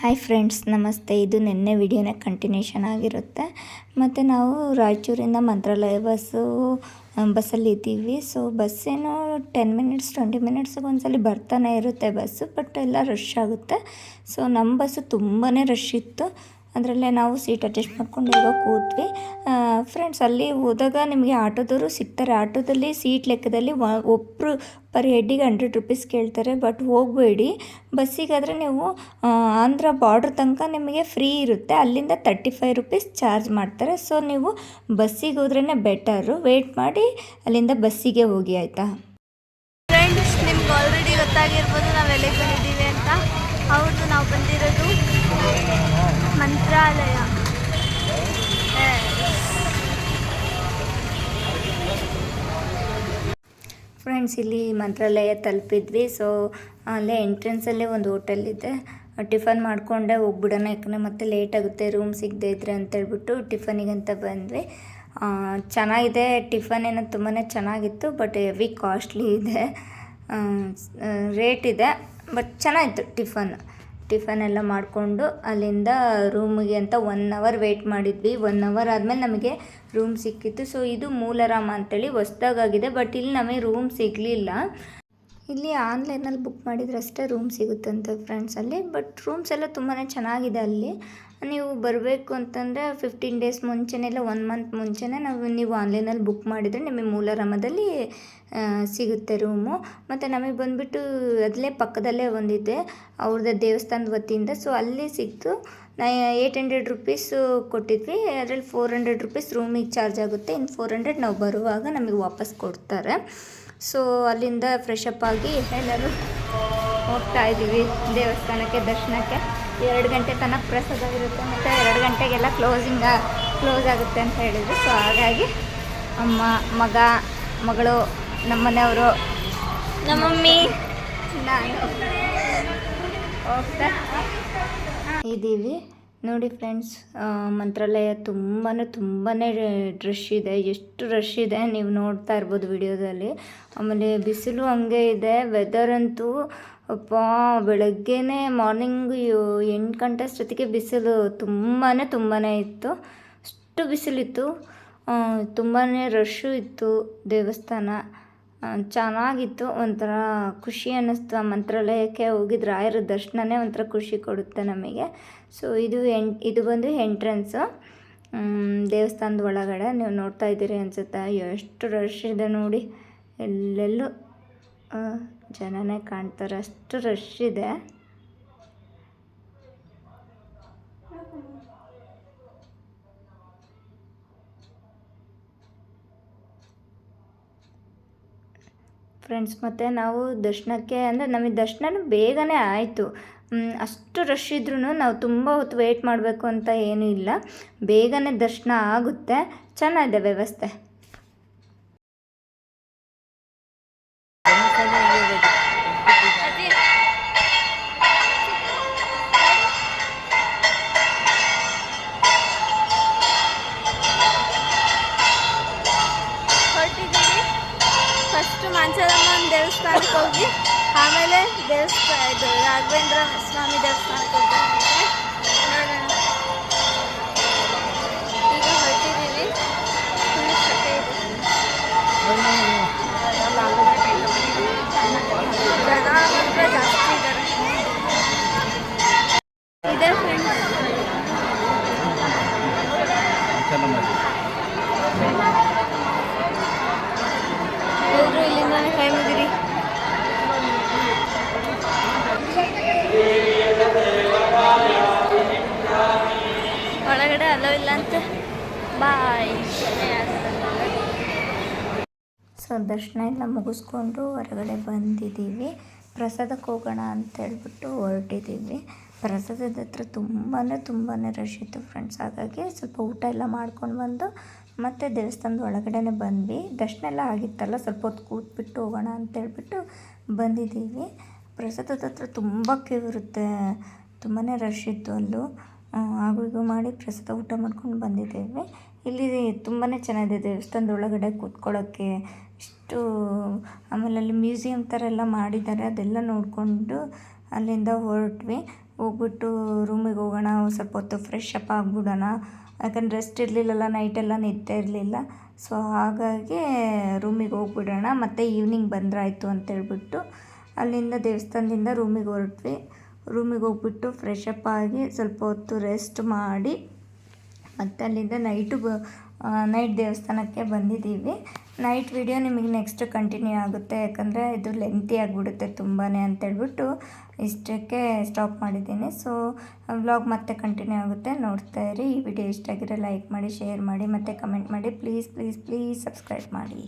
Hi friends ನಮಸ್ತೆ. ಇದು ನಿನ್ನೆ ವಿಡಿಯೋನ ಕಂಟಿನ್ಯೂಷನ್ ಆಗಿರುತ್ತೆ. ಮತ್ತು ನಾವು ರಾಯಚೂರಿಂದ ಮಂತ್ರಾಲಯ ಬಸ್ಸು ಬಸ್ಸಲ್ಲಿ ಇದ್ದೀವಿ. ಸೊ ಬಸ್ಸೇನು ಟೆನ್ ಮಿನಿಟ್ಸ್ ಟ್ವೆಂಟಿ ಮಿನಿಟ್ಸಿಗೆ ಒಂದ್ಸಲ ಬರ್ತಾನೆ ಇರುತ್ತೆ ಬಸ್ಸು ಬಟ್ ಎಲ್ಲ ರಶ್ ಆಗುತ್ತೆ. ಸೊ ನಮ್ಮ ಬಸ್ಸು ತುಂಬಾ ರಶ್ ಇತ್ತು. ಅದರಲ್ಲೇ ನಾವು ಸೀಟ್ ಅಡ್ಜಸ್ಟ್ ಮಾಡ್ಕೊಂಡು ಈಗ ಕೂತ್ವಿ. ಫ್ರೆಂಡ್ಸ್ ಅಲ್ಲಿ ಹೋದಾಗ ನಿಮಗೆ ಆಟೋದವರು ಸಿಗ್ತಾರೆ. ಆಟೋದಲ್ಲಿ ಸೀಟ್ ಲೆಕ್ಕದಲ್ಲಿ ಒಬ್ಬರು ಪರ್ ಹೆಡ್ಡಿಗೆ ಹಂಡ್ರೆಡ್ ರುಪೀಸ್ ಕೇಳ್ತಾರೆ. ಬಟ್ ಹೋಗಬೇಡಿ. ಬಸ್ಸಿಗಾದರೆ ನೀವು ಆಂಧ್ರ ಬಾರ್ಡ್ರ್ ತನಕ ನಿಮಗೆ ಫ್ರೀ ಇರುತ್ತೆ. ಅಲ್ಲಿಂದ ತರ್ಟಿ ಫೈವ್ ರುಪೀಸ್ ಚಾರ್ಜ್ ಮಾಡ್ತಾರೆ. ಸೊ ನೀವು ಬಸ್ಸಿಗೆ ಹೋದ್ರೇ ಬೆಟರು ವೆಯ್ಟ್ ಮಾಡಿ ಅಲ್ಲಿಂದ ಬಸ್ಸಿಗೆ ಹೋಗಿ, ಆಯಿತಾ? ಫ್ರೆಂಡ್ಸ್ ನಿಮ್ಗೆ ಆಲ್ರೆಡಿ ಗೊತ್ತಾಗಿರ್ಬೋದು, ನಾವು ಎಲ್ಲಿಗೆ ಬಂದಿದ್ದೀವಿ ಅಂತ ಹೌದು ನಾವು ಬಂದಿರೋದು ಫ್ರೆಂಡ್ಸ್ ಇಲ್ಲಿ ಮಂತ್ರಾಲಯ ತಲುಪಿದ್ವಿ. ಸೊ ಅಲ್ಲೇ ಎಂಟ್ರೆನ್ಸಲ್ಲೇ ಒಂದು ಹೋಟೆಲ್ ಇದೆ. ಟಿಫನ್ ಮಾಡಿಕೊಂಡೆ ಹೋಗ್ಬಿಡೋಣ, ಯಾಕಂದರೆ ಮತ್ತೆ ಲೇಟ್ ಆಗುತ್ತೆ ರೂಮ್ ಸಿಗದೆ ಇದ್ರೆ ಅಂತೇಳ್ಬಿಟ್ಟು ಟಿಫನಿಗಂತ ಬಂದ್ವಿ. ಚೆನ್ನಾಗಿದೆ ಟಿಫನ್ ಏನೋ ತುಂಬಾ ಚೆನ್ನಾಗಿತ್ತು ಬಟ್ ಹೆವಿ ಕಾಸ್ಟ್ಲಿ ಇದೆ. ರೇಟ್ ಇದೆ ಬಟ್ ಚೆನ್ನಾಗಿತ್ತು ಟಿಫನ್. ಟಿಫನ್ ಎಲ್ಲ ಮಾಡಿಕೊಂಡು ಅಲ್ಲಿಂದ ರೂಮಿಗೆ ಅಂತ ಒನ್ ಅವರ್ ವೆಯ್ಟ್ ಮಾಡಿದ್ವಿ. ಒನ್ ಅವರ್ ಆದಮೇಲೆ ನಮಗೆ ರೂಮ್ ಸಿಕ್ಕಿತ್ತು. ಸೊ ಇದು ಮೂಲರಾಮ ಅಂತೇಳಿ ಹೊಸ್ದಾಗಾಗಿದೆ. ಬಟ್ ಇಲ್ಲಿ ನಮಗೆ ರೂಮ್ ಸಿಗಲಿಲ್ಲ. ಇಲ್ಲಿ ಆನ್ಲೈನಲ್ಲಿ ಬುಕ್ ಮಾಡಿದ್ರೆ ಅಷ್ಟೇ ರೂಮ್ ಸಿಗುತ್ತಂತೆ ಫ್ರೆಂಡ್ಸ್ ಅಲ್ಲಿ. ಬಟ್ ರೂಮ್ಸ್ ಎಲ್ಲ ತುಂಬಾ ಚೆನ್ನಾಗಿದೆ ಅಲ್ಲಿ. ನೀವು ಬರಬೇಕು ಅಂತಂದರೆ ಫಿಫ್ಟೀನ್ ಡೇಸ್ ಮುಂಚೆನೇ ಇಲ್ಲ ಒನ್ ಮಂತ್ ಮುಂಚೆನೇ ನಾವು ನೀವು ಆನ್ಲೈನಲ್ಲಿ ಬುಕ್ ಮಾಡಿದರೆ ನಿಮಗೆ ಮೂಲಾರಾಮದಲ್ಲಿ ಸಿಗುತ್ತೆ ರೂಮು. ಮತ್ತು ನಮಗೆ ಬಂದುಬಿಟ್ಟು ಅದಲ್ಲೇ ಪಕ್ಕದಲ್ಲೇ ಒಂದಿದೆ, ಅವ್ರದ್ದು ದೇವಸ್ಥಾನದ ವತಿಯಿಂದ. ಸೊ ಅಲ್ಲಿ ಸಿಕ್ತು. ನಾ ಏಯ್ಟ್ ಹಂಡ್ರೆಡ್ ರುಪೀಸು ಕೊಟ್ಟಿದ್ವಿ. ಅದರಲ್ಲಿ ಫೋರ್ ಹಂಡ್ರೆಡ್ ರುಪೀಸ್ ರೂಮಿಗೆ ಚಾರ್ಜ್ ಆಗುತ್ತೆ. ಇನ್ನು ಫೋರ್ ಹಂಡ್ರೆಡ್ ನಾವು ಬರುವಾಗ ನಮಗೆ ವಾಪಸ್ ಕೊಡ್ತಾರೆ. ಸೊ ಅಲ್ಲಿಂದ ಫ್ರೆಶ್ ಅಪ್ ಆಗಿ ಎಲ್ಲರೂ ಹೋಗ್ತಾ ಇದ್ದೀವಿ ದೇವಸ್ಥಾನಕ್ಕೆ ದರ್ಶನಕ್ಕೆ. ಎರಡು ಗಂಟೆ ತನಕ ಪ್ರಸಾದ ಇರುತ್ತೆ ಮತ್ತು ಎರಡು ಗಂಟೆಗೆಲ್ಲ ಕ್ಲೋಸಿಂಗ್ ಕ್ಲೋಸ್ ಆಗುತ್ತೆ ಅಂತ ಹೇಳಿದ್ರು. ಸೊ ಹಾಗಾಗಿ ಅಮ್ಮ ಮಗ ಮಗಳು ನಮ್ಮ ಮನೆಯವರು ನಮ್ಮಮ್ಮಿ ನಾನು ಹೋಗ್ತಾ ಇದ್ದೀವಿ. ನೋಡಿ ಫ್ರೆಂಡ್ಸ್ ಮಂತ್ರಾಲಯ ತುಂಬಾ ತುಂಬಾ ರಶ್ ಇದೆ. ಎಷ್ಟು ರಶ್ ಇದೆ ನೀವು ನೋಡ್ತಾ ಇರ್ಬೋದು ವಿಡಿಯೋದಲ್ಲಿ. ಆಮೇಲೆ ಬಿಸಿಲು ಹಂಗೆ ಇದೆ. ವೆದರ್ ಅಂತೂ, ಅಪ್ಪ, ಬೆಳಗ್ಗೆನೇ ಮಾರ್ನಿಂಗ್ ಎಂಟು ಗಂಟೆ ಅಷ್ಟೊತ್ತಿಗೆ ಬಿಸಿಲು ತುಂಬಾ ತುಂಬಾ ಇತ್ತು. ಅಷ್ಟು ಬಿಸಿಲಿತ್ತು. ತುಂಬಾ ರಶ್ಶು ಇತ್ತು ದೇವಸ್ಥಾನ. ಚೆನ್ನಾಗಿತ್ತು, ಒಂಥರ ಖುಷಿ ಅನ್ನಿಸ್ತು ಆ ಮಂತ್ರಾಲಯಕ್ಕೆ ಹೋಗಿದ್ದು ರಾಯರ ದರ್ಶನವೇ ಒಂಥರ ಖುಷಿ ಕೊಡುತ್ತೆ ನಮಗೆ. ಸೊ ಇದು ಎನ್, ಇದು ಬಂದು ಎಂಟ್ರೆನ್ಸು ದೇವಸ್ಥಾನದ ಒಳಗಡೆ ನೀವು ನೋಡ್ತಾ ಇದ್ದೀರಿ ಅನ್ಸುತ್ತೆ. ಎಷ್ಟು ರಶ್ ಇದೆ ನೋಡಿ. ಎಲ್ಲೆಲ್ಲೂ ಜನನೇ ಕಾಣ್ತಾರೆ. ಅಷ್ಟು ರಶ್ ಇದೆ. ಫ್ರೆಂಡ್ಸ್ ಮತ್ತು ನಾವು ದರ್ಶನಕ್ಕೆ ಅಂದರೆ ನಮಗೆ ದರ್ಶನ ಬೇಗನೆ ಆಯಿತು. ಅಷ್ಟು ರಶ್ ಇದ್ರೂ ನಾವು ತುಂಬ ಹೊತ್ತು ವೆಯ್ಟ್ ಮಾಡಬೇಕು ಅಂತ ಏನೂ ಇಲ್ಲ. ಬೇಗನೆ ದರ್ಶನ ಆಗುತ್ತೆ. ಚೆನ್ನಾಗಿದೆ ವ್ಯವಸ್ಥೆ. ಫಸ್ಟ್ ಮಾಂಚಾರಮ್ಮನ ದೇವಸ್ಥಾನಕ್ಕೆ ಹೋಗಿ ಆಮೇಲೆ ದೇವಸ್ಥಾನ ಇದು ರಾಘವೇಂದ್ರ ಸ್ವಾಮಿ ದೇವಸ್ಥಾನಕ್ಕೆ ಹೋಗ್ಬೇಕು Thank ಈಗ ಹೊರಟಿದ್ದೀವಿ ಫುಲ್ ಸೆಕೆ ಇದೆ ಜನ ಮಾತ್ರ ಜಾಸ್ತಿ ಇದ್ದಾರೆ ಇದೆ ಫ್ರೆಂಡ್ಸ್ ಎಲ್ಲರೂ ಇಲ್ಲಿಂದ ಮುಗಿರಿ ಒಳಗಡೆ ಅಲೋ ಇಲ್ಲ ಅಂತ. ಬಾಯ್. ಸೊ ದರ್ಶನ ಎಲ್ಲ ಮುಗಿಸ್ಕೊಂಡು ಹೊರಗಡೆ ಬಂದಿದ್ದೀವಿ. ಪ್ರಸಾದಕ್ಕೆ ಹೋಗೋಣ ಅಂತ ಹೇಳ್ಬಿಟ್ಟು ಹೊರಟಿದ್ದೀವಿ. ಪ್ರಸಾದದ ಹತ್ರ ತುಂಬಾ ತುಂಬಾ ರಶ್ ಇತ್ತು ಫ್ರೆಂಡ್ಸ್ ಹಾಗಾಗಿ ಸ್ವಲ್ಪ ಊಟ ಎಲ್ಲ ಮಾಡ್ಕೊಂಡು ಬಂದು ಮತ್ತೆ ದೇವಸ್ಥಾನದ ಒಳಗಡೆನೆ ಬಂದ್ವಿ. ದರ್ಶನ ಎಲ್ಲ ಆಗಿತ್ತಲ್ಲ, ಸ್ವಲ್ಪ ಹೊತ್ತು ಕೂತ್ಬಿಟ್ಟು ಹೋಗೋಣ ಅಂತ ಹೇಳ್ಬಿಟ್ಟು ಬಂದಿದ್ದೀವಿ. ಪ್ರಸಾದದ ಹತ್ರ ತುಂಬ ಕ್ಯೂ ಇರುತ್ತೆ. ತುಂಬಾ ರಶ್ ಇತ್ತು ಅಲ್ಲೂ. ಹೀಗೂ ಮಾಡಿ ಪ್ರಸಾದ ಊಟ ಮಾಡ್ಕೊಂಡು ಬಂದಿದ್ದೇವೆ. ಇಲ್ಲಿ ತುಂಬಾ ಚೆನ್ನಾಗಿದೆ ದೇವಸ್ಥಾನದ ಒಳಗಡೆ ಕೂತ್ಕೊಳ್ಳೋಕ್ಕೆ ಇಷ್ಟು, ಆಮೇಲೆ ಅಲ್ಲಿ ಮ್ಯೂಸಿಯಂ ಥರ ಎಲ್ಲ ಮಾಡಿದ್ದಾರೆ. ಅದೆಲ್ಲ ನೋಡಿಕೊಂಡು ಅಲ್ಲಿಂದ ಹೊರಟ್ವಿ. ಹೋಗ್ಬಿಟ್ಟು ರೂಮಿಗೆ ಹೋಗೋಣ ಸ್ವಲ್ಪ ಹೊತ್ತು ಫ್ರೆಶ್ ಅಪ್ ಆಗಿಬಿಡೋಣ. ಯಾಕಂದ್ರೆ ರೆಸ್ಟ್ ಇರಲಿಲ್ಲಲ್ಲ ನೈಟೆಲ್ಲ ನಿದ್ದೆ ಇರಲಿಲ್ಲ. ಸೊ ಹಾಗಾಗಿ ರೂಮಿಗೆ ಹೋಗ್ಬಿಡೋಣ. ಮತ್ತು ಈವ್ನಿಂಗ್ ಬಂದ್ರಾಯಿತು ಅಂತೇಳ್ಬಿಟ್ಟು ಅಲ್ಲಿಂದ ದೇವಸ್ಥಾನದಿಂದ ರೂಮಿಗೆ ಹೊರಟ್ವಿ. ರೂಮಿಗೆ ಹೋಗ್ಬಿಟ್ಟು ಫ್ರೆಶ್ ಅಪ್ ಆಗಿ ಸ್ವಲ್ಪ ಹೊತ್ತು ರೆಸ್ಟ್ ಮಾಡಿ ಮತ್ತು ಅಲ್ಲಿಂದ ನೈಟು ನೈಟ್ ದೇವಸ್ಥಾನಕ್ಕೆ ಬಂದಿದ್ದೀವಿ. ನೈಟ್ ವಿಡಿಯೋ ನಿಮಗೆ ನೆಕ್ಸ್ಟ್ ಕಂಟಿನ್ಯೂ ಆಗುತ್ತೆ, ಯಾಕಂದರೆ ಇದು ಲೆಂತಿ ಆಗಿಬಿಡುತ್ತೆ ತುಂಬಾ ಅಂತೇಳ್ಬಿಟ್ಟು ಇಷ್ಟಕ್ಕೆ ಸ್ಟಾಪ್ ಮಾಡಿದ್ದೀನಿ. ಸೊ ವ್ಲಾಗ್ ಮತ್ತೆ ಕಂಟಿನ್ಯೂ ಆಗುತ್ತೆ. ನೋಡ್ತಾ ಇರಿ. ಈ ವಿಡಿಯೋ ಇಷ್ಟ ಆಗಿರೋ ಲೈಕ್ ಮಾಡಿ ಶೇರ್ ಮಾಡಿ ಮತ್ತು ಕಮೆಂಟ್ ಮಾಡಿ. ಪ್ಲೀಸ್ ಪ್ಲೀಸ್ ಪ್ಲೀಸ್ ಸಬ್ಸ್ಕ್ರೈಬ್ ಮಾಡಿ.